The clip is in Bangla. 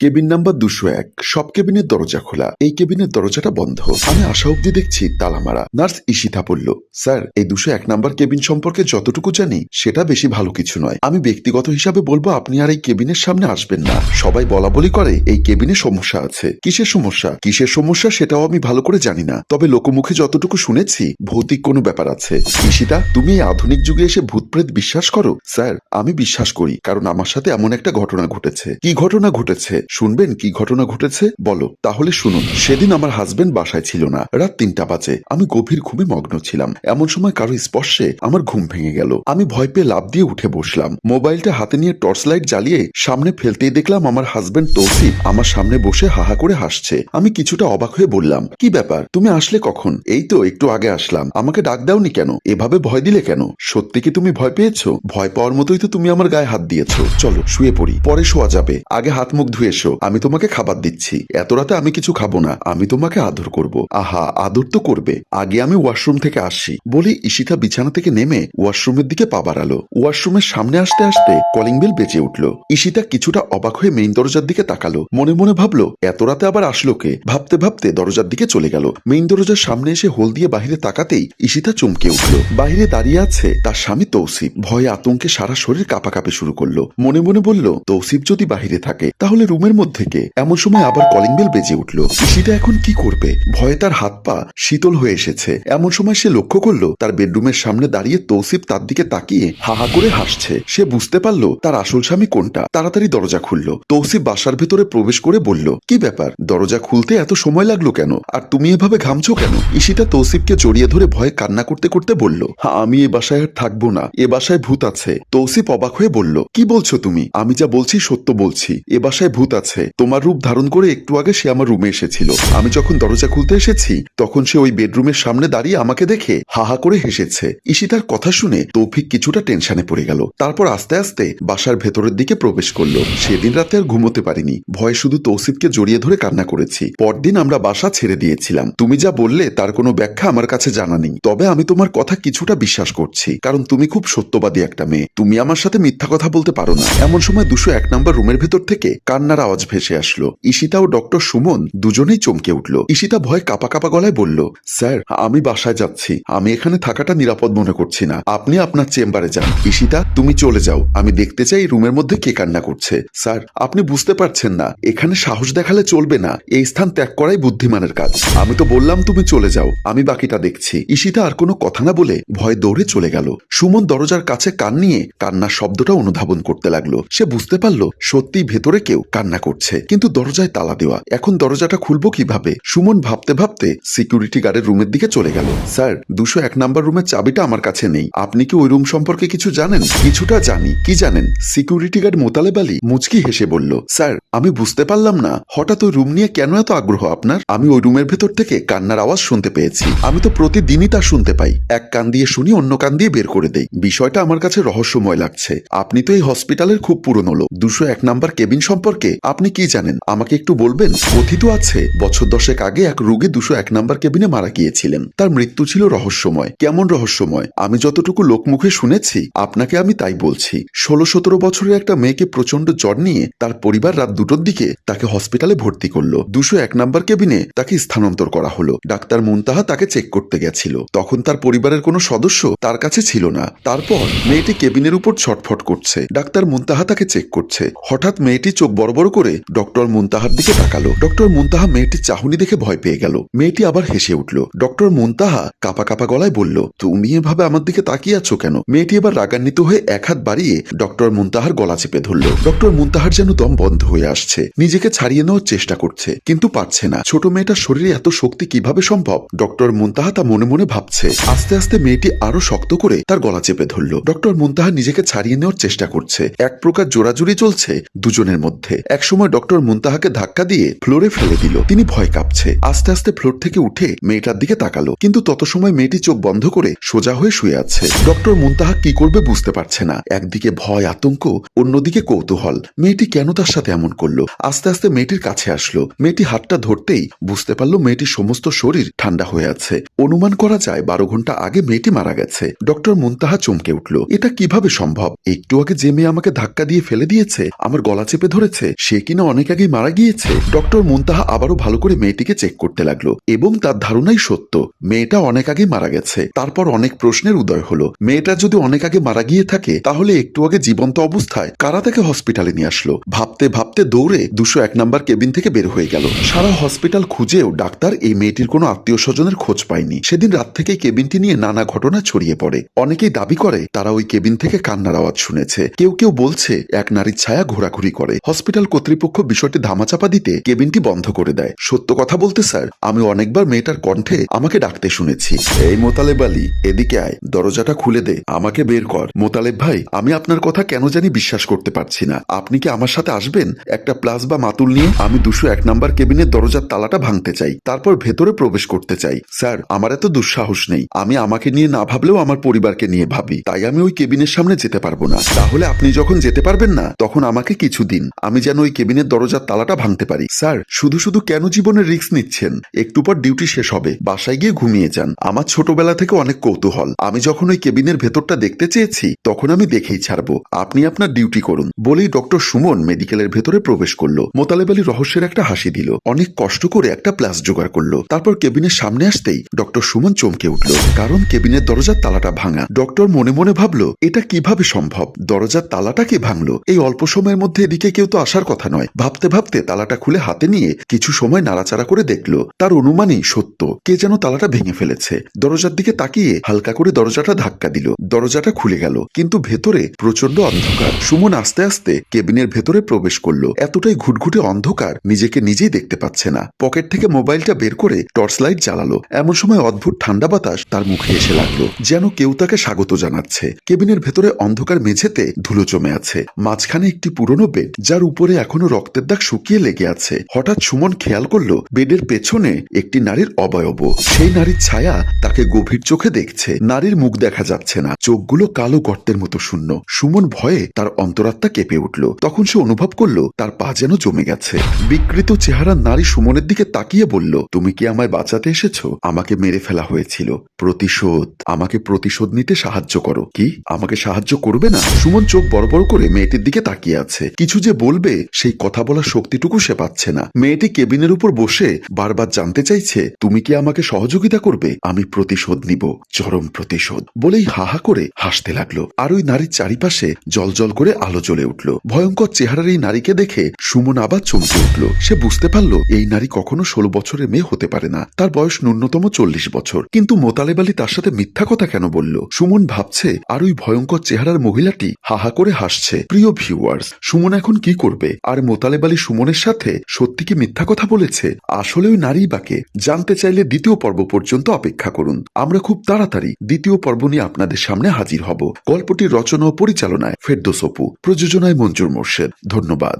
কেবিন নাম্বার দুশো এক। সব কেবিনের দরজা খোলা। এই কেবিনের দরজাটা বন্ধ। আমি আশা অব্দি দেখছি তালা মারা নার্স ঈশিতা বলল, স্যার, এই দুশো এক নাম্বার কেবিন সম্পর্কে যতটুকু জানি, সেটা বেশি ভালো কিছু নয়। আমি ব্যক্তিগত হিসাবে বলব, আপনি আর এই কেবিনের সামনে আসবেন না। সবাই বলা বলি করে, এই কেবিনে সমস্যা আছে। কিসের সমস্যা? কিসের সমস্যা সেটাও আমি ভালো করে জানি না। তবে লোকমুখে যতটুকু শুনেছি, ভৌতিক কোনো ব্যাপার আছে। ঈশিতা, তুমি এই আধুনিক যুগে এসে ভূতপ্রেত বিশ্বাস করো? স্যার, আমি বিশ্বাস করি, কারণ আমার সাথে এমন একটা ঘটনা ঘটেছে। কি ঘটনা ঘটেছে? শুনবেন কি ঘটনা ঘটেছে? বলো, তাহলে শুনুন। সেদিন আমার হাজবেন্ড বাসায় ছিল না। রাত তিনটা বাজে। আমি গভীর ঘুমে মগ্ন ছিলাম। এমন সময় কারও স্পর্শে আমার ঘুম ভেঙে গেল। আমি ভয় পেয়ে লাভ দিয়ে উঠে বসলাম। মোবাইলটা হাতে নিয়ে টর্চ লাইট জ্বালিয়ে সামনে ফেলতেই দেখলাম আমার হাজবেন্ড তৌসিফ আমার সামনে বসে হাহা করে হাসছে। আমি কিছুটা অবাক হয়ে বললাম, কি ব্যাপার? তুমি আসলে কখন? এই তো, একটু আগে আসলাম। আমাকে ডাক দাওনি কেন? এভাবে ভয় দিলে কেন? সত্যি কি তুমি ভয় পেয়েছ? ভয় পাওয়ার মতোই তো তুমি আমার গায়ে হাত দিয়েছ। চলো, শুয়ে পড়ি। পরে শোয়া যাবে। আগে হাত মুখ ধুয়ে এসো, আমি তোমাকে খাবার দিচ্ছি। এত রাতে আমি কিছু খাব না, আমি তোমাকে আদর করব। আহা, আদর তো করবে। আগে আমি ওয়াশরুম থেকে আসি। বলি, ঈশিতা বিছানা থেকে নেমে ওয়াশরুমের দিকে পা বাড়ালো। ওয়াশরুমের সামনে আসতে আসতে কলিং বেল বেজে উঠল। ঈশিতা কিছুটা অবাক হয়ে মেইন দরজার দিকে তাকালো। মনে মনে ভাবলো, এত রাতে আবার আসলো কে? ভাবতে ভাবতে দরজার দিকে চলে গেল। মেইন দরজার সামনে এসে হোল দিয়ে বাহিরে তাকাতেই ঈশিতা চমকে উঠল। বাহিরে দাঁড়িয়ে আছে তার স্বামী তৌসিফ। ভয়ে আতঙ্কে সারা শরীর কাঁপাকাঁপি শুরু করল। মনে মনে বলল, তৌসিফ যদি বাহিরে থাকে, তাহলে রুমের মধ্যে কে? এমন সময় আবার কলিং বেল বেজে উঠল। ঈশিতা এখন কি করবে? ভয়ে তার হাত পা শীতল হয়ে এসেছে। এমন সময় সে লক্ষ্য করল, তার বেডরুমের সামনে দাঁড়িয়ে তৌসিফ তার দিকে তাকিয়ে হাহা করে হাসছে। সে বুঝতে পারল, তার আসল স্বামী কোনটা। তাড়াতাড়ি দরজা খুলল। তৌসিফ বাসার ভেতরে প্রবেশ করে বলল, কি ব্যাপার? দরজা খুলতে এত সময় লাগল কেন? আর তুমি এভাবে ঘামছো কেন? ঈশিতা তৌসিফকে জড়িয়ে ধরে ভয়ে কান্না করতে করতে বলল আমি এ বাসায় আর থাকব না। এ বাসায় ভূত আছে। তৌসিফ অবাক হয়ে বলল, কি বলছো তুমি? আমি যা বলছি সত্য বলছি। এ বাসায় ভূত আছে। তোমার রূপ ধারণ করে একটু আগে সে আমার রুমে এসেছিল। আমি যখন দরজা খুলতে এসেছি, তখন সে ওই বেডরুমের সামনে দাঁড়িয়ে আমাকে দেখে হাহা করে হেসেছে। ঈশিতার কথা শুনে তৌফিক কিছুটা টেনশনে পড়ে গেল। তারপর আস্তে আস্তে বাসার ভেতরের দিকে প্রবেশ করল। সেদিন রাতে আর ঘুমোতে পারিনি। ভয়ে শুধু তৌসিফকে জড়িয়ে ধরে কান্না করেছি। পরদিন আমরা বাসা ছেড়ে দিয়েছিলাম। তুমি যা বললে তার কোনো ব্যাখ্যা আমার কাছে জানা নেই। তবে আমি তোমার কথা কিছুটা বিশ্বাস করছি। কারণ তুমি খুব সত্যবাদী একটা মেয়ে। তুমি আমার সাথে মিথ্যা কথা বলতে পারো না। এমন সময় দুশো এক নম্বর রুমের ভেতর থেকে কান্নার আওয়াজ ভেসে আসলো। ঈশিতা ও ডক্টর সুমন দুজনেই চমকে উঠল। ঈশিতা ভয় কাপা কাপা গলায় বলল, স্যার, আমি বাসায় যাচ্ছি। আমি এখানে থাকাটা নিরাপদ মনে করছি না। আপনি আপনার চেম্বারে যান। ঈশিতা, তুমি চলে যাও। আমি দেখতে চাই রুমের মধ্যে কে কান্না করছে। স্যার, আপনি বুঝতে পারছেন না। এখানে সাহস দেখালে চলবে না। এই স্থান ত্যাগ করাই বুদ্ধিমানের কাজ। আমি তো বললাম, তুমি চলে যাও। আমি বাকিটা দেখছি। ঈশিতা আর কোনো কথা না বলে ভয় দৌড়ে চলে গেল। সুমন দরজার কাছে কান নিয়ে কান্নার শব্দটা অনুধাবন করতে লাগল। সে বুঝতে পারল সত্যি ভেতরে কেউ কান্না করছে। কিন্তু দরজায় তালা দেওয়া। এখন দরজাটা খুলবো কীভাবে? সুমন ভাবতে ভাবতে সিকিউরিটি গার্ডের রুমের দিকে চলে গেল। স্যার, দুশো এক নাম্বার রুমের চাবিটা আমার কাছে নেই। আপনি কি ওই রুম সম্পর্কে কিছু জানেন? কিছুটা জানি। কি জানেন? সিকিউরিটি গার্ড মোতালেব আলী মুচকি হেসে বলল, স্যার, আমি বুঝতে পারলাম না। হঠাৎ ওই রুম নিয়ে কেন এত আগ্রহ আপনার? আমি ওই রুমের ভেতর থেকে কান্নার আওয়াজ শুনতে পেয়েছি। আমি তো প্রতিদিনই তা শুনতে পাই। এক কান দিয়ে শুনি, অন্য কান দিয়ে বের করে দেই। বিষয়টা আমার কাছে রহস্যময় লাগছে। আপনি তো এই হসপিটালের খুব পুরনো লোক। দুশো এক নাম্বার কেবিন সম্পর্কে আপনি কি জানেন, আমাকে একটু বলবেন? কথিত আছে, বছর দশেক আগে এক রোগী দুশো এক নাম্বার কেবিনে মারা গিয়েছিলেন। তার মৃত্যু ছিল রহস্যময়। কেমন রহস্যময়? আমি যতটুকু লোকমুখে শুনেছি, আপনাকে আমি তাই বলছি। ষোলো সতেরো বছরের একটা মেয়েকে প্রচণ্ড জ্বর নিয়ে তার পরিবার রাত দুটোর দিকে তাকে হসপিটালে ভর্তি করল। দুশো এক নাম্বার কেবিনে তাকে স্থানান্তর করা হলো। ডাক্তার মুনতাহা তাকে চেক করতে গেছিল। তখন তার পরিবারের কোনো সদস্য তার কাছে ছিল না। তারপর মেয়েটি কেবিনের উপর ছটফট করছে। ডাক্তার মুনতাহা তাকে চেক করছে। হঠাৎ মেয়েটি চোখ বড় করে ডক্টর মুনতাহার দিকে তাকালো। ডক্টর মুনতাহা মেয়েটির চাহনি দেখে ভয় পেয়ে গেল। মেয়েটি আবার হেসে উঠল। ডক্টর মুনতাহা কাপা কাপা গলায় বলল, তুমি এভাবে আমার দিকে তাকিয়ে আছো কেন? মেয়েটি এবার রাগান্বিত হয়ে এক হাত বাড়িয়ে ডক্টর মুনতাহার গলা চেপে ধরল। ডক্টর মুনতাহার যেন দম বন্ধ হয়ে আসছে। নিজেকে ছাড়িয়ে নেওয়ার চেষ্টা করছে, কিন্তু পারছে না। ছোট মেয়েটার শরীরে এত শক্তি কীভাবে সম্ভব? ডক্টর মুনতাহা তা মনে মনে ভাবছে। আস্তে আস্তে মেয়েটি আরও শক্ত করে তার গলা চেপে ধরল। ডক্টর মুনতাহা নিজেকে ছাড়িয়ে নেওয়ার চেষ্টা করছে। এক প্রকার জোরাজুরি চলছে দুজনের মধ্যে। একসময় ডক্টর মুনতাহাকে ধাক্কা দিয়ে ফ্লোরে ফেলে দিল। তিনি ভয় কাঁপছে। আস্তে আস্তে ফ্লোর থেকে উঠে মেয়েটার দিকে তাকালো। কিন্তু তত সময় মেয়েটি চোখ বন্ধ করে সোজা হয়ে শুয়ে আছে। ডক্টর মুনতাহা কি করবে বুঝতে পারছে না। একদিকে ভয়, আতঙ্ক, অন্যদিকে কৌতূহল। মেয়েটি কেন তার সাথে এমন করল? আস্তে আস্তে মেয়েটির কাছে আসলো। মেয়েটি হাতটা ধরতেই বুঝতে পারল মেয়েটির সমস্ত শরীর ঠান্ডা হয়ে আছে। অনুমান করা যায় বারো ঘণ্টা আগে মেয়েটি মারা গেছে। ডক্টর মুনতাহা চমকে উঠল। এটা কীভাবে সম্ভব? একটু আগে যে মেয়ে আমাকে ধাক্কা দিয়ে ফেলে দিয়েছে, আমার গলা চেপে ধরেছে সে কিনা অনেক আগেই মারা গিয়েছে। ডক্টর মুনতাহা আবারও ভালো করে মেয়েটিকে চেক করতে লাগল এবং তার ধারণাই সত্য। মেয়েটা অনেক আগে মারা গেছে। তারপর অনেক প্রশ্নের উদয় হলো। মেয়েটা যদি অনেক আগে মারা গিয়ে থাকে, তাহলে একটু আগে জীবন্ত অবস্থায় কারা তাকে হসপিটালে নিয়ে আসলো? ভাবতে ভাবতে দৌড়ে দুশো এক নাম্বার কেবিন থেকে বের হয়ে গেল। সারা হসপিটাল খুঁজেও ডাক্তার এই মেয়েটির কোনো আত্মীয় স্বজনের খোঁজ পায়নি। সেদিন রাত থেকে কেবিনটি নিয়ে নানা ঘটনা ছড়িয়ে পড়ে। অনেকেই দাবি করে, তারা ওই কেবিন থেকে কান্নার আওয়াজ শুনেছে। কেউ কেউ বলছে, এক নারীর ছায়া ঘোরাঘুরি করে। হসপিটাল কর্তৃপক্ষ বিষয়টি ধামাচাপা দিতে কেবিনটি বন্ধ করে দেয়। সত্য কথা বলতে, স্যার, আমি অনেকবার মেয়েটার কণ্ঠে আমাকে ডাকতে শুনেছি। এই মোতালেব আলী, এদিকে আয়, দরজাটা খুলে দে, আমাকে বের কর। মোতালেব ভাই, আমি আপনার কথা কেন জানি বিশ্বাস করতে পারছি না। আপনি কি আমার সাথে আসবেন? একটা প্লাস বা মাতুল নিয়ে আমি দুশো এক নাম্বার কেবিনের দরজার তালাটা ভাঙতে চাই, তারপর ভেতরে প্রবেশ করতে চাই। স্যার, আমার এত দুঃসাহস নেই। আমি আমাকে নিয়ে না ভাবলেও আমার পরিবারকে নিয়ে ভাবি, তাই আমি ওই কেবিনের সামনে যেতে পারব না। তাহলে আপনি যখন যেতে পারবেন না, তখন আমাকে কিছু দিন। আমি যেন কেবিনের দরজার তালাটা ভাঙতে পারি। স্যার, শুধু শুধু কেন জীবনের রিস্ক নিচ্ছেন? একটু পর ডিউটি শেষ হবে। বাসায় গিয়ে ঘুমিয়ে যান। আমার ছোটবেলা থেকে অনেক কৌতূহল। আমি যখন ওই কেবিনের ভেতরটা দেখতে চেয়েছি, তখন আমি দেখেই ছাড়বো। আপনি আপনার ডিউটি করুন। বলেই ডক্টর সুমন মেডিকেলের ভেতরে প্রবেশ করল। মোতালেব আলী রহস্যের একটা হাসি দিল। অনেক কষ্ট করে একটা প্লাস জোগাড় করল। তারপর কেবিনের সামনে আসতেই ডক্টর সুমন চমকে উঠল। কারণ কেবিনের দরজার তালাটা ভাঙা। ডক্টর মনে মনে ভাবলো, এটা কীভাবে সম্ভব? দরজার তালাটা কে ভাঙলো? এই অল্প সময়ের মধ্যে এদিকে কেউ তো আসার কথা নয়। ভাবতে ভাবতে তালাটা খুলে হাতে নিয়ে কিছু সময় নাড়াচাড়া করে দেখল, তার অনুমানই সত্য। কে যেন তালাটা ভেঙে ফেলেছে। দরজার দিকে তাকিয়ে হালকা করে দরজাটা ধাক্কা দিল। দরজাটা খুলে গেল, কিন্তু ভেতরে প্রচণ্ড অন্ধকার। সুমন আস্তে আস্তে কেবিনের ভেতরে প্রবেশ করল। এতটাই ঘুটঘুটে অন্ধকার নিজেকে নিজেই দেখতে পাচ্ছে না। পকেট থেকে মোবাইলটা বের করে টর্চ লাইট জ্বালালো। এমন সময় অদ্ভুত ঠান্ডা বাতাস তার মুখে এসে লাগল, যেন কেউ তাকে স্বাগত জানাচ্ছে। কেবিনের ভেতরে অন্ধকার মেঝেতে ধুলো জমে আছে। মাঝখানে একটি পুরনো বেড, যার উপরে এখনও রক্তের দাগ শুকিয়ে লেগে আছে। হঠাৎ সুমন খেয়াল করল, বেডের পেছনে একটি নারীর অবয়ব। সেই নারীর ছায়া তাকে গভীর চোখে দেখছে। নারীর মুখ দেখা যাচ্ছে না। চোখগুলো কালো গর্তের মতো শূন্য। সুমন ভয়ে তার অন্তরাত্মা কেঁপে উঠল। তখন সে অনুভব করল, তার পা যেন জমে গেছে। বিকৃত চেহারার নারী সুমনের দিকে তাকিয়ে বলল, তুমি কি আমায় বাঁচাতে এসেছ? আমাকে মেরে ফেলা হয়েছিল। প্রতিশোধ। আমাকে প্রতিশোধ নিতে সাহায্য করো। কি? আমাকে সাহায্য করবে না? সুমন চোখ বড় বড় করে মেয়েটির দিকে তাকিয়ে আছে। কিছু যে বলবে সেই কথা বলার শক্তিটুকু সে পাচ্ছে না। মেয়েটি কেবিনের উপর বসে বারবার জানতে চাইছে, তুমি কি আমাকে সহযোগিতা করবে? আমি প্রতিশোধ নিব, চরম প্রতিশোধ। বলেই হাহা করে হাসতে লাগল। আর ওই নারীর চারিপাশে জল জল করে আলো জ্বলে উঠল। ভয়ঙ্কর চেহারার এই নারীকে দেখে সুমন আবার চমকে উঠল। সে বুঝতে পারল, এই নারী কখনো ষোলো বছরের মেয়ে হতে পারে না। তার বয়স ন্যূনতম চল্লিশ বছর। কিন্তু মোতালেব আলী তার সাথে মিথ্যা কথা কেন বলল? সুমন ভাবছে, আর ওই ভয়ঙ্কর চেহারার মহিলাটি? হাহা করে হাসছে। প্রিয় ভিউয়ার্স, সুমন এখন কি করবে? আর মোতালেব আলী সুমনের সাথে সত্যি কি মিথ্যা কথা বলেছে? আসলে ওই নারী বাকে জানতে চাইলে দ্বিতীয় পর্ব পর্যন্ত অপেক্ষা করুন। আমরা খুব তাড়াতাড়ি দ্বিতীয় পর্ব নিয়ে আপনাদের সামনে হাজির হব। গল্পটির রচনা ও পরিচালনায় ফেরদোস অপু, প্রযোজনায় মঞ্জুর মোর্শেদ। ধন্যবাদ।